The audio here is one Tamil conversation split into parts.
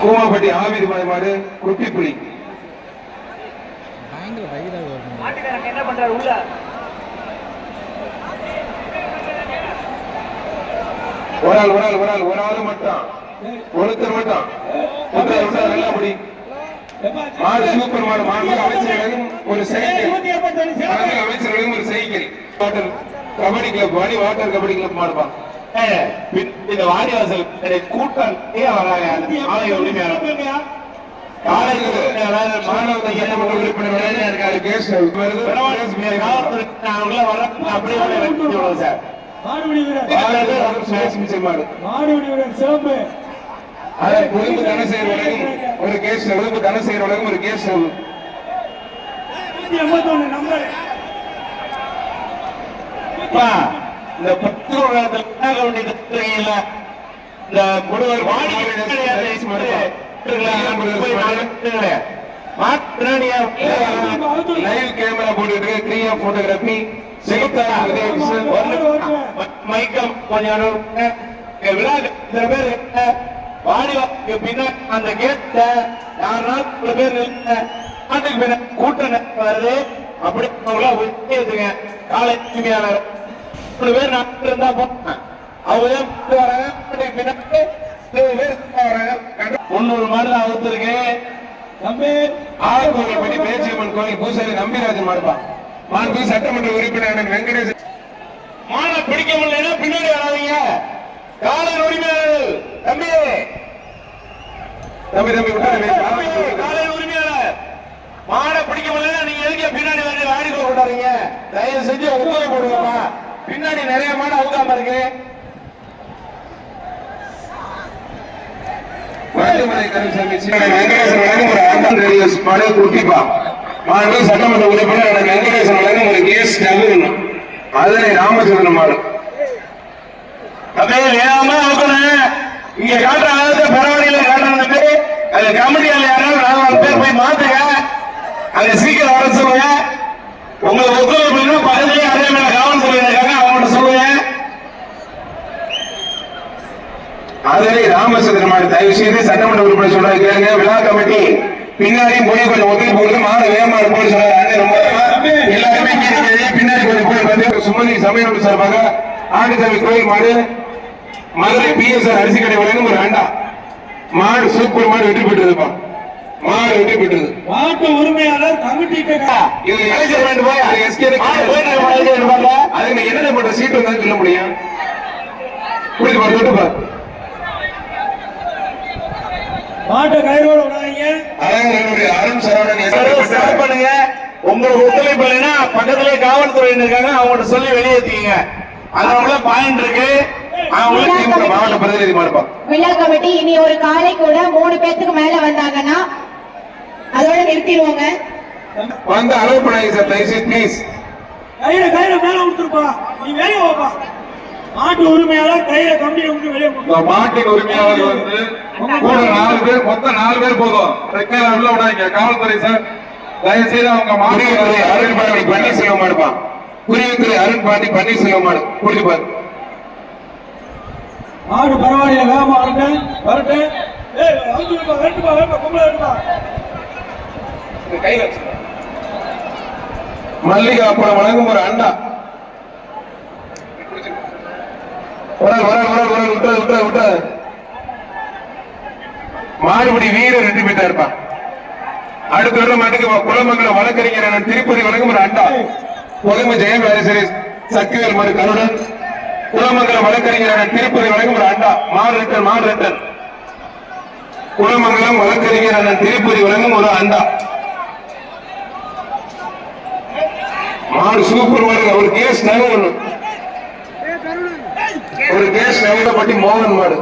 கூமாப்பட்டி ஆவிரி மாடு குட்டிப்புலி. என்ன பண்றாரு உள்ள? ஒரு ஆள் ஒரு ஆள் ஒரு ஆள் ஒரு ஆள் மட்டும். ஒருத்தர் மட்டும். ஒருத்தர் ஒருத்தர் நல்லா முடி மாடு சூப்பர் மாடு. மாடு அமைச்சர்களும் ஒரு சைக்கிள் அமைச்சர்களும் ஒரு சைக்கிள் வாட்டர் கபடி கிளப் வாடி வாட்டர் கபடி கிளப் மாடுப்பா. இந்த வாடிவாசல் கூட்டம் வராங்க ஆலய உரிமையாளர். கேஸ் ஒரு உடம்பு கேஸ் உடம்பு தனசேர் உலகம் ஒரு கேஸ். எண்பத்தி ஒண்ணு நம்பர். இந்த பத்து வேண்டியது இந்த முடுவர் வாடி லைவ் கேமரா போட்டுட்டு கிரியா போட்டோகிராபி செகுத்தா மைக்கம் கொஞ்சம் விழா பேர் வாடி பின்ன அந்த கேட்ல யாருன்னா சில பேர். அதுக்கு பின்ன கூட்டம் வருது. அப்படி காலை உரிமையாளர் மூணு பேர் இருந்தா போறேன் அவங்க தான் வராங்க? பின்னாடி முன்னூறு மாடு அவுத்துருக்கு தம்பி ஆழ்கோவில் படி பேச்சியம்மன் கோயில் பூசாரி நம்பிராஜன் மாடுப்பா மாண்பு சட்டமன்ற உறுப்பினர் வெங்கடேசன் மானை பிடிக்க முடியலன்னா பின்னாடி வராதீங்க. காலை உரிமையாளர். தம்பி. தம்பி தம்பி விட்டாரு காலை உரிமையாளர். மானை பிடிக்க முடியலன்னா நீங்க எதுக்கு பின்னாடி வந்து வாடி போடாதீங்க தயவு செஞ்சு உதவி போடுங்கப்பா பின்னாடி நிறைய மாடு அவுக்காம இருக்கு. சட்டமன்ற உறுப்பினர் வெங்கடேசன் வழங்கும் ஒரு கேஸ் டபுள் அதனை ராமச்சந்திரன் மாடு. அப்படியே வேகமா அவுக்கணும். இங்க காட்டுற அளவுக்கு பரவாயில்ல காட்டுறது அது கமிட்டியால யாராவது நாலு பேர் போய் மாத்துங்க. அங்க சீக்கிரம் வர சொல்லுங்க. உங்களுக்கு ஒத்துழைப்பு பக்கத்துலயே அதே மேல காவல்துறை இருக்காங்க அவங்கள்ட்ட சொல்லுங்க அதனை ராமச்சந்திரன் மாடு தயவு செய்து சட்டமன்ற உறுப்பினர் சொல்றாரு. கேளுங்க விழா கமிட்டி பின்னாடியும் போய் கொஞ்சம் ஒத்துழைப்பு கொடுத்து மாடு வேகமா சொல்றாரு. அண்ணன் ரொம்ப எல்லாருமே பின்னாடி கொஞ்சம் போய் வந்து சுமதி சமயம் சார்பாக ஆண்டுசாமி கோயில் மாடு மதுரை பிஎஸ்ஆர் அரிசி கடை வழங்கும் ஒரு அண்டா மாடு சூப்பர் மாடு வெற்றி பெற்றதுப்பா. மாடு வெற்றி பெற்றது. மாட்டு உரிமையாளர் கமிட்டி இது மேனேஜ்மெண்ட் போய் அது எஸ்கே. அதுக்கு என்னென்ன பண்ற சீட் வந்தாலும் சொல்ல முடியும். புரியுது பாரு தொட்டு பாரு. மாட்டை கயிறோட விடாதீங்க அருண் சரவணன் start பண்ணுங்க. உங்களுக்கு ஒத்துழைப்பு இல்லைன்னா பக்கத்திலே காவல்துறை இருக்காங்க அவங்கள்ட்ட சொல்லி வெளியேற்றிங்க அதனால பாயிண்ட் இருக்கு. மாவட்ட பிரதிநிதி விழா கமிட்டி இனி ஒரு காலை கூட மூணு பேத்துக்கு மேல வந்தாங்கன்னா அதோட நிறுத்திடுவோங்க. வந்து அலோவ் பண்ணாங்க சார் தயவுசெய்து ப்ளீஸ் கயிறை கயிறை மேல விட்டுருப்பா நீ வெளியே போப்பா மாட்டு உரிமையாளர் கயிறை கமிட்டியை விட்டு வெளியே மாட்டின் உரிமையாளர் வந்து கூட நாலு பேர் மொத்தம் நாலு பேர் போதும். ரெக்கையில உள்ள விடாதீங்க. காவல்துறை சார் தயவுசெய்து அவங்க மாநிலத்துறை அருண் பாண்டி பன்னீர்செல்வம் மாடுப்பா குருவித்துறை அருண் பாண்டி பன்னீர்செல்வம் மாடு புரிஞ்சு பாரு மாடு பரவாயில்ல வேகமா வரட்டும் வரட்டும் ஏய் வெட்டுப்பா பொம்பளை வெட்டுப்பா கையில மல்லிகை அப்புறம் வழங்கும் ஒரு அண்டா. மாறுபடி வீரர் ரெண்டு பேட்டா இருப்பான் அடுத்த வருடம் மாட்டுக்கு குலமங்கலம் வழக்கறிஞர் திருப்பதி வழங்கும் ஒரு அண்டா. பொதுமை ஜெயம் வேலசரி சக்திவேல் மறு கருடன். குலமங்கலம் வழக்கறிஞர் திருப்பதி வழங்கும் ஒரு அண்டா. மாடு ரிட்டன் குளமங்கலம் குலமங்கலம் வழக்கறிஞர் திருப்பதி வழங்கும் ஒரு அண்டா. மாடு சூப்பர் மாடு ஒரு கேஸ் நகரணும் ஒரு கேஸ் நகரப்பட்டி மோகன் மாடு.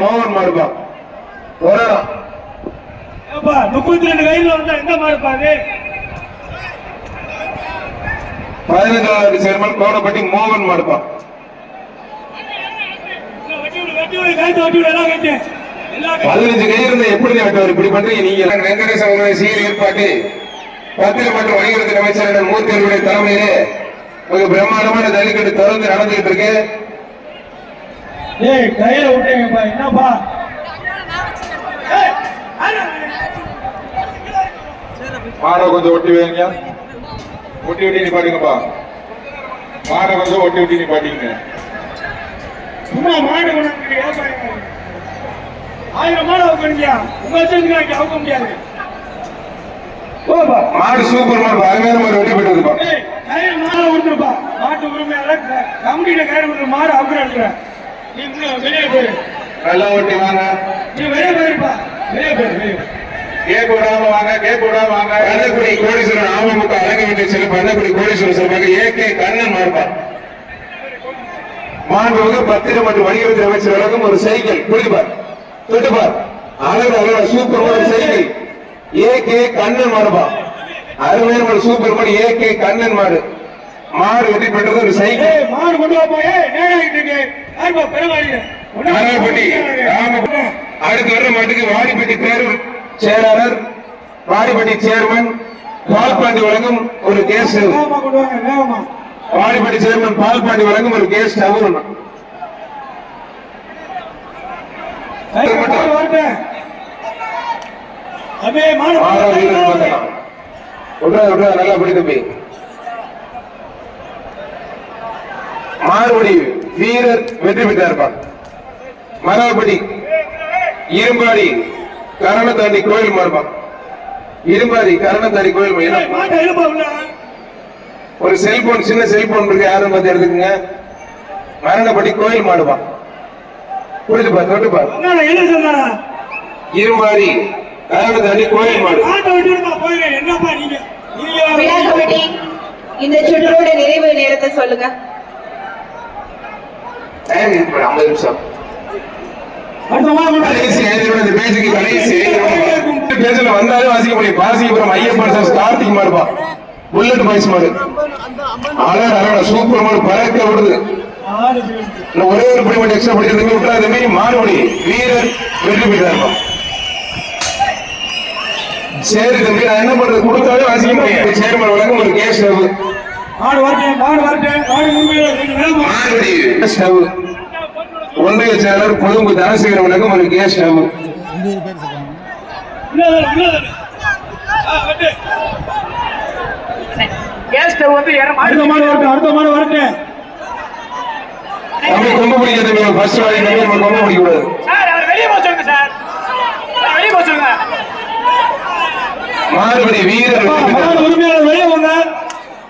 மோகன் மாடுப்பா வரலாம் ஏப்பா முப்பத்தி ரெண்டு கையில வந்தா எந்த மாதிரி பாரு பதினஞ்சாவது சேர்மன் கோடப்பட்டி மோகன் மாடுப்பா வெட்டி விடு வெட்டி விடு கைத்து வெட்டி விடு எல்லாம் கைத்து பதினஞ்சு கை இருந்தா எப்படி வெட்டுவார் இப்படி பண்றீங்க நீங்க. வெங்கடேசன் உங்களை சீர் ஏற்பாட்டு பத்திரம் மற்றும் வணிகத்துறை அமைச்சர் மூர்த்தி அவர்களுடைய தலைமையிலே மிக பிரம்மாண்டமான ஜல்லிக்கட்டு தொடர்ந்து நடந்துகிட்டு இருக்கு. ஏய் கையில விட்டீங்கப்பா. என்னப்பா? மாடை கொஞ்சம் ஒட்டி வைங்க. ஒட்டி ஒட்டி நிப்பாட்டுங்கப்பா. மாடை கொஞ்சம் ஒட்டி ஒட்டி நிப்பாட்டிங்க. சும்மா மாடு ஏன் ஆயிரம் மாடு அவுக்கணுங்க உங்க வச்சிருக்காங்க அவுக்க முடியாது. மாடு சூப்பர் மாடு அருமையான மாடு வெட்டி ஏய் கையில மாடு கொடுத்துருப்பா மாட்டு உரிமையாளர் கமிட்டியில கையில கொடுத்து மாடு அவுக்குறாங்க நீ இன்னும் வெளியே போயிரு. நல்லா ஒட்டி வாங்க. நீ வெளியே போயிருப்பா. வெளியே போயிரு வெளியே போயிரு. கேக் விடாம வாங்க கேக் விடாம வாங்க. பண்ணக்குடி கோடீஸ்வரன் அமமுக அழக வீட்டை செல்லும் பண்ணக்குடி கோடீஸ்வரன் ஏ கே கண்ணன் மாறுபா மாண்புமிகு பத்திரம் மற்றும் வணிகத்துறை அமைச்சர் வழங்கும் ஒரு சைக்கிள். புரிதுபார் தொட்டுப்பார் அழகு அழகு super cycle A K Kannan மாடுபா. அருமையான ஒரு சூப்பர் மாடு ஏ கே கண்ணன் மாடு. மாடு வெற்றி பெற்றது ஒரு சைக்கிள் மாடு கொண்டு வா போய். ஏய் நேராகிட்டு இருக்கு. யாருப்பா பெருமாடிய? மரபட்டி ராம அடுத்து வர்ற மாட்டுக்கு வாடிப்பட்டி பேரூர் செயலாளர் வாடிப்பட்டி சேர்மன் பால்பாண்டி வழங்கும் ஒரு கேஸ் வாடிப்பட்டி சேர்மன் பால்பாண்டி வழங்கும் ஒரு கேஸ் ஸ்டவ் ஏய், மாடு வரட்டும். அபே மாடு மாற வீரர் பார்த்தலாம் விட்றா விட்றா நல்லா படி தம்பி மாறுபடி வீரர் வெற்றி பெற்றார் மரபடி இரும்பாடி கரணத்தாண்டி கோயில் மாறுபான் இரும்பாடி கரணத்தாண்டி கோயில் மா- ஒரு செல்போன் சின்ன செல்போன் இருக்கு யாரும் பார்த்து எடுத்துக்கங்க. மரணப்படி கோயில் மாடுவான் புரிஞ்சுப்பா தொட்டுப்பா அண்ணா என்ன சொன்னாரா இரும்பாடி கரணத்தாண்டி கோயில் மாடு. என்னப்பா நீங்க? நீங்க விழா கமிட்டி இந்த சுற்றோட நிறைவு நேரத்தை சொல்லுங்க. டைம் இருக்கு பாரு, 50 நிமிஷம். சூப்பர் மாடு பறக்க விடுது இன்னும் ஒரே ஒரு படி மட்டும் எக்ஸ்ட்ரா படிக்கிறது விட்டுறாத மாதிரி மாறுபடி வீரர் வெற்றி பெற்றார். சரி தம்பி நான் என்ன பண்றது? கொடுத்தாலும் வாசிக்க முடியும் சேர்மன் வழங்கும் ஒரு கேஸ் ஸ்டவ் உண்மையில நீங்க வேகமா மாறுபடி ஸ்டவ் ஒன்றிய செயலர் கொழும்பு தனசேகர வழங்கும் ஒரு கேஸ் ஸ்டவ் இன்னொரு இன்னொரு. ஆ வந்து அடுத்த மாடு வரட்டும் அடுத்த மாடு வரட்டும் தம்பி கொம்பு பிடிக்க தம்பி ஃபர்ஸ்ட் வாடி தம்பி நம்ம கொம்பு பிடிக்க கூடாது மாறுபடி வீரர் வெளியே போங்க.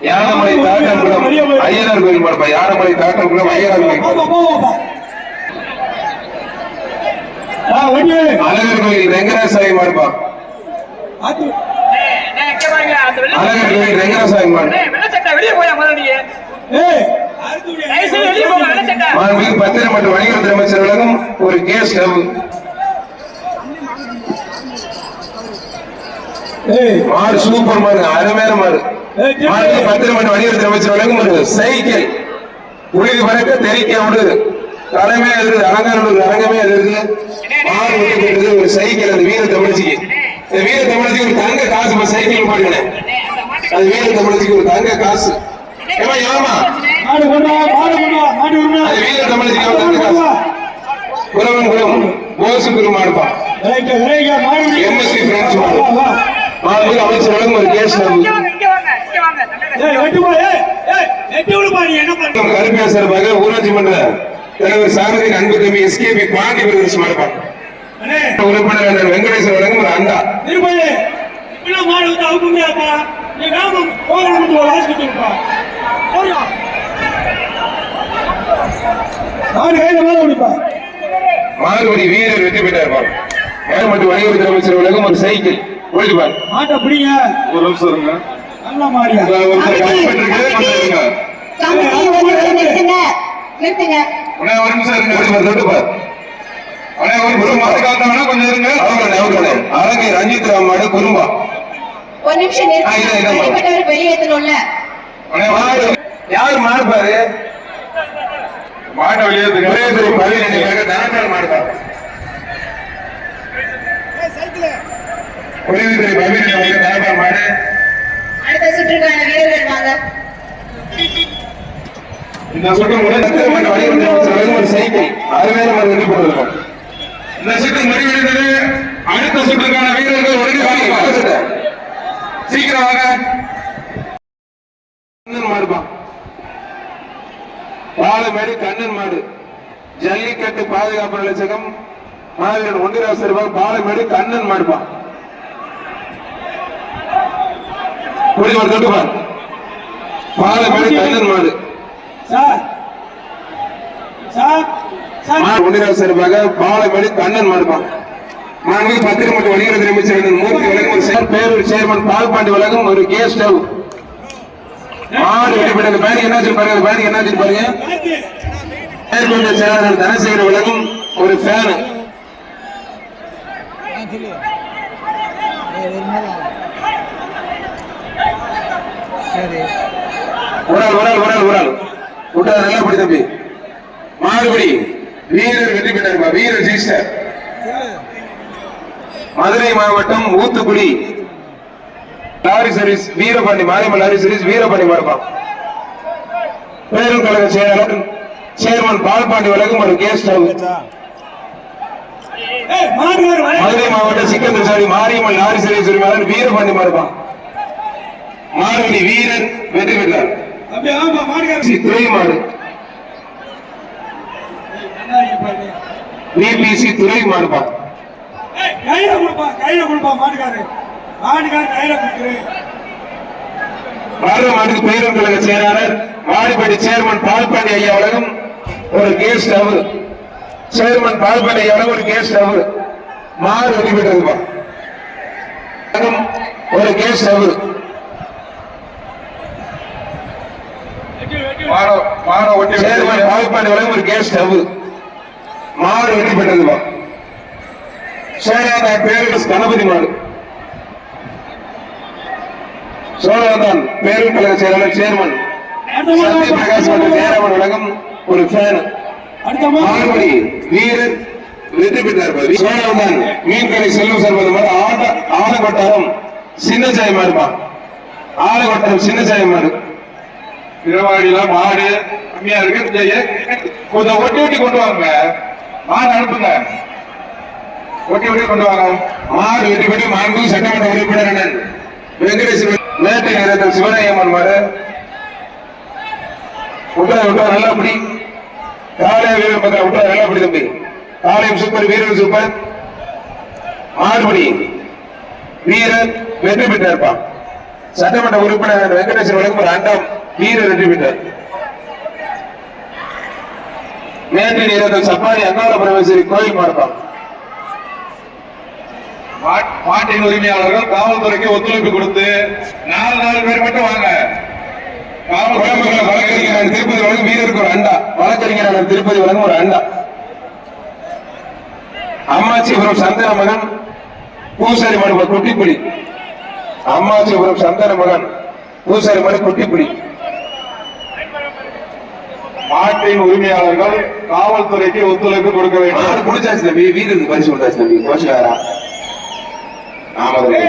யானமலை தாட்டங்குளம் ஐயனார் கோயில் மாடுப்பா யானமலை தாட்டங்குளம் ஐயனார் கோயில். அழகர் கோயில் ரெங்கராசாமி வெள்ளை அழகர் கோயில் ரெங்கராசாமி மாடு மாண்புமிகு பத்திரம் மற்றும் வணிகத்துறை அமைச்சர் வழங்கும் ஒரு கேஸ் ஏய். மாடு சூப்பர் மாடு அருமையான ஜெய். மாண்புமிகு பத்திரம் மற்றும் வணிகத்துறை அமைச்சர் வழங்கும் ஒரு சைக்கிள் உறுதி பறக்க தெரிக்க விடுது தலைமை எழுது ஒரு அரங்கமே எழுது வந்து போயிடுது ஒரு சைக்கிள் அந்த வீர தமிழ்ச்சிக்கு. இந்த வீர தமிழ்ச்சிக்கு ஒரு தங்க காசு சைக்கிள் பாடுங்க அது வீர தமிழ்ச்சிக்கு ஒரு தங்க காசு. ஏமா ஏமா மாடு கொண்டு மாடு கொண்டு மாடு அது வீர வா குரவன் ரைட் மாடு உரிமையாளர். எம்எஸ்சி பிரான்ச் மாடு அமைச்சர் வழங்கும் ஒரு கேஸ் ஸ்டவ் இங்க வாங்க இங்க வாங்க இங்க வாங்க. தங்கங்க. ஏய் வெட்டு போ ஏய் ஏய் வெட்டி விடுப்பா நீ என்ன பண்ற? கருப்பியா சார்பாக ஊராட்சி மன்ற தலைவர் சாரதி அன்பு தம்பி எஸ்கேபி பாண்டி பிரதேசம் மாடுப்பா. அண்ணே. உறுப்பினர் வெங்கடேசன் வழங்கும் ஒரு அண்டா. மாடு வந்து மாடு கையில மேல முடிப்பா மாறுபடி வீரர் வெற்றி பெற்றார் மேல் மற்றும் வணிகத்துறை அமைச்சர் வழங்கும் ஒரு சைக்கிள் போயிடுவார் மாட்டை பிடிங்க ஒரு நிமிஷம் இருங்க நல்ல அண்ணா, ஒரு நிமிஷம் இருங்க. அண்ணா, ஒரு நிமிஷம் மாடு காத்தவனா கொஞ்சம் இருங்க. அவர்களே, அவர்களே. அழகை ரஞ்சித் ராம் மாடு குறும்பா ஒரு நிமிஷம் வெளியேற்றணும்ல யார் மாடு மாட்டை வெளியே எடுத்துங்க. ஒரே ஒரு பரிணாமமாக தனக்கால் மாடு அடுத்த சுற்றுக்கான வீரர்கள் வாங்க. இந்த சுற்று முதல் ஒரு சைக்கிள். அருமையான ஒரு வெற்றி பெற்றிருக்கும் இந்த சுற்று முடிவடைந்தது அடுத்த சுற்றுக்கான வீரர்கள் ஒருங்கி வாங்க. சீக்கிரம் வாங்க. பாலமேடு கண்ணன் மாடு. ஜல்லிக்கட்டு பாதுகாப்பு நிலைச்சகம் மாவீரன் ஒன்றிராசர் பாலமேடு கண்ணன் மாடுப்பா. புரிய ஒரு தொட்டு பாரு பாலமேடு கண்ணன் மாடு. சார். சார் ஒன்றிராஜ் சார்பாக பாலமேடு கண்ணன் மாடுப்பான் மாண்பு பத்திரமட்டு வணிகத்துறை அமைச்சர் அண்ணன் மூர்த்தி வழங்கும் பேரூர் சேர்மன் பால்பாண்டி வழங்கும் ஒரு கேஸ் ஸ்டவ். மாடு வெளிப்பட அந்த பேனி என்னாச்சு பாருங்க அந்த பேனி என்னாச்சு பாருங்க. மேற்கொண்ட செயலாளர் தனசேகர் வழங்கும் ஒரு ஃபேனு உரால் உரால் உரால் உரால் ஒரு விட்டா நல்லா படி தம்பி. மாறுபடி வீரர் வெற்றி பெற்றாருப்பா வீரர் ஜெயிச்சார். மதுரை மாவட்டம் Oothukudi. Lorry service Veerapandi Mariamman lorry service Veerapandi மாறுப்பா பேரும் கழக செயலாளர் சேர்மன் பால்பாண்டி வழங்கும் ஒரு கேஸ் ஸ்டவ். ஏய் மாடுகார் வர மதுரை மாவட்டம் Sikkandar sorry Mariamman lorry service உரிமையாளர் வீரபாண்டி மாறுப்பா மாறுபடி வீரர் வெற்றி பெற்றார். துறை மாடு பிபிசி துறை மாடுப்பா ஏய் கையில கொடுப்பா கையில கொடுப்பா மாடுகாரு மாநில பேரும் கழக செயலாளர் வாடிப்பட்டி சேர்மன் பால்பாண்டி ஐயா வழங்கும் ஒரு கேஸ் ஸ்டவ் சேர்மன் பால்பாண்டி ஐயா ஒரு கேஸ் ஸ்டவ் மாறு வழங்கும் ஒரு கேஸ் ஸ்டவ் சேர்மன் பால்பாண்டி வழங்கும் ஒரு கேஸ் ஸ்டவ் மாறு வெளிப்பட்டதுப்பா சோழாதான் பேரரசு கணபதி மாடு. சோழாதான் பேரும் கழக செயலாளர் சேர்மன். சத்ய பிரகாஷ் மற்றும் ஜெயராமன் வழங்கும் ஒரு ஃபேன் மாறுபடி வீரர் வெற்றி பெற்றார் சோழவந்தான் மீன்கடை செல்வம் சார் மாதிரி ஆட ஆலகொட்டாரம் சின்ன சாய் மாடுப்பா ஆலகொட்டாரம் சின்ன சாய் மாடு இரவாடியில மாடு கம்மியா இருக்கு கொஞ்சம் ஒட்டி ஒட்டி கொண்டு வாங்க. மாடு அனுப்புங்க. ஒட்டி ஒட்டி கொண்டு வாங்க. மாடு வெற்றி பெற்று மாண்பு சட்டமன்ற உறுப்பினர் வெங்கடேஸ்வரன் மேட்டை நேரத்தில் சிவனையம்மன் மாடு விட்டா விட்டா நல்லா பிடி. காளைய வீரர் பத்திர விட்டா நல்லா பிடி தம்பி. காலையும் சூப்பர் வீரன் சூப்பர் ஆறுபடி. வீரர் வெற்றி பெற்றார்ப்பா. சட்டமன்ற உறுப்பினர் வெங்கடேஸ்வரன் வழங்கும் ஒரு அண்டம் வீரர் வெற்றி பெற்றார். நேற்று நேரத்தில் சப்பாரி அங்காள பரமேஸ்வரி கோயில் மாடுப்பா. மாட்டின் உரிமையாளர்கள் காவல்துறைக்கு ஒத்துழைப்பு கொடுத்து நாலு நாலு பேர் மட்டும் வாங்க. வழக்கறிஞர் திருப்பதி வழங்கும் வீரருக்கு ஒரு அண்டா. வழக்கறிஞர் திருப்பதி வழங்கும் ஒரு அண்டா. அம்மாச்சிபுரம் சந்தன மகன் பூசாரி மனு குட்டிப்புடி அம்மாச்சிபுரம் சந்தன மகன் பூசாரி மடு குட்டிப்புடி மாட்டின் உரிமையாளர்கள் காவல்துறைக்கு ஒத்துழைப்பு கொடுக்க வேண்டும். குடிச்சாச்சு தம்பி. வீரருக்கு பரிசு கொடுத்தாச்சு தம்பி. கோஷக்காரா தம்பி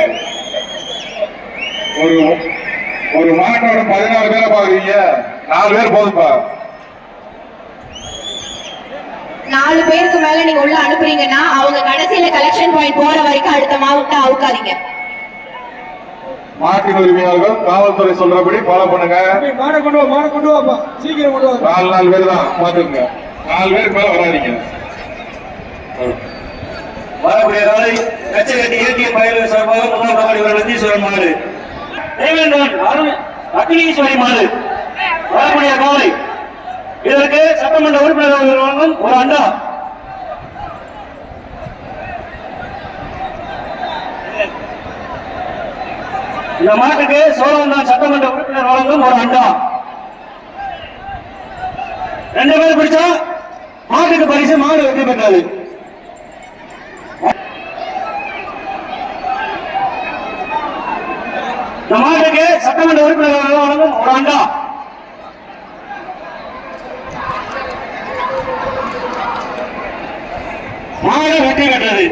ஒரு ஒரு மாட்டோட பதினாறு பேரை பாக்குறீங்க நாலு பேர் போதும்பா. நாலு பேருக்கு மேல நீங்க உள்ள அனுப்புறீங்கன்னா அவங்க கடைசியில கலெக்ஷன் பாயிண்ட் போற வரைக்கும் அடுத்த மாவட்டம் அவுக்காதீங்க. மாட்டின் உரிமையாளர்கள் காவல்துறை சொல்றபடி ஃபாலோ பண்ணுங்க. மாடை கொண்டு வா மாடை கொண்டு வாப்பா. சீக்கிரம் கொண்டு வா நாலு நாலு பேர் தான் பாத்துக்கங்க நாலு பேருக்கு மேல வராதீங்க. வரக்கூடிய நாளை கச்சகட்டி இயற்கை பயிர்கள் சார்பாக முதல் நாள் இவர் நந்தீஸ்வரன் மாடு தேவேந்திரன் அருண் அக்னீஸ்வரி மாடு வரக்கூடிய காலை இதற்கு சட்டமன்ற உறுப்பினர் வழங்கும் ஒரு அண்டா. இந்த மாட்டுக்கு சோழவந்தான் சட்டமன்ற உறுப்பினர் வழங்கும் ஒரு அண்டா. ரெண்டு பேர் பிடிச்சா மாட்டுக்கு பரிசு மாடு வெற்றி பெற்றது. இந்த மாட்டுக்கு சட்டமன்ற உறுப்பினர்கள் வழங்கும் ஒரு அண்டா. மாடு வெற்றி பெற்றது.